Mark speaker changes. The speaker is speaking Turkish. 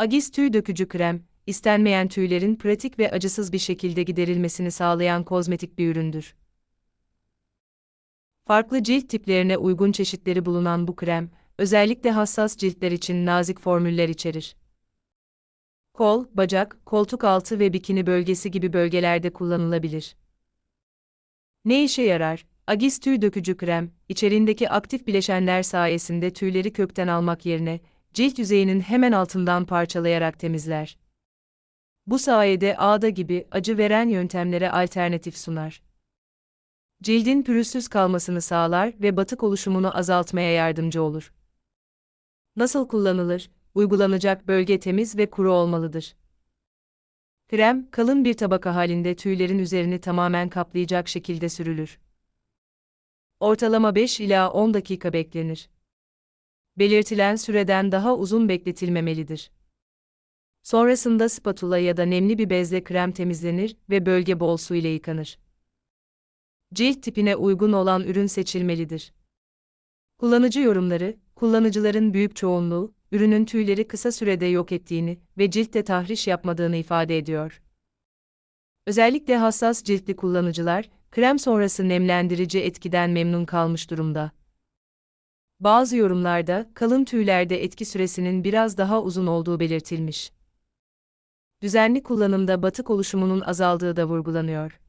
Speaker 1: Agis tüy dökücü krem, istenmeyen tüylerin pratik ve acısız bir şekilde giderilmesini sağlayan kozmetik bir üründür. Farklı cilt tiplerine uygun çeşitleri bulunan bu krem, özellikle hassas ciltler için nazik formüller içerir. Kol, bacak, koltuk altı ve bikini bölgesi gibi bölgelerde kullanılabilir. Ne işe yarar? Agis tüy dökücü krem, içerindeki aktif bileşenler sayesinde tüyleri kökten almak yerine, cilt yüzeyinin hemen altından parçalayarak temizler. Bu sayede ağda gibi acı veren yöntemlere alternatif sunar. Cildin pürüzsüz kalmasını sağlar ve batık oluşumunu azaltmaya yardımcı olur. Nasıl kullanılır? Uygulanacak bölge temiz ve kuru olmalıdır. Krem, kalın bir tabaka halinde tüylerin üzerini tamamen kaplayacak şekilde sürülür. Ortalama 5 ila 10 dakika beklenir. Belirtilen süreden daha uzun bekletilmemelidir. Sonrasında spatula ya da nemli bir bezle krem temizlenir ve bölge bol su ile yıkanır. Cilt tipine uygun olan ürün seçilmelidir. Kullanıcı yorumları, kullanıcıların büyük çoğunluğu, ürünün tüyleri kısa sürede yok ettiğini ve ciltte tahriş yapmadığını ifade ediyor. Özellikle hassas ciltli kullanıcılar, krem sonrası nemlendirici etkiden memnun kalmış durumda. Bazı yorumlarda kalın tüylerde etki süresinin biraz daha uzun olduğu belirtilmiş. Düzenli kullanımda batık oluşumunun azaldığı da vurgulanıyor.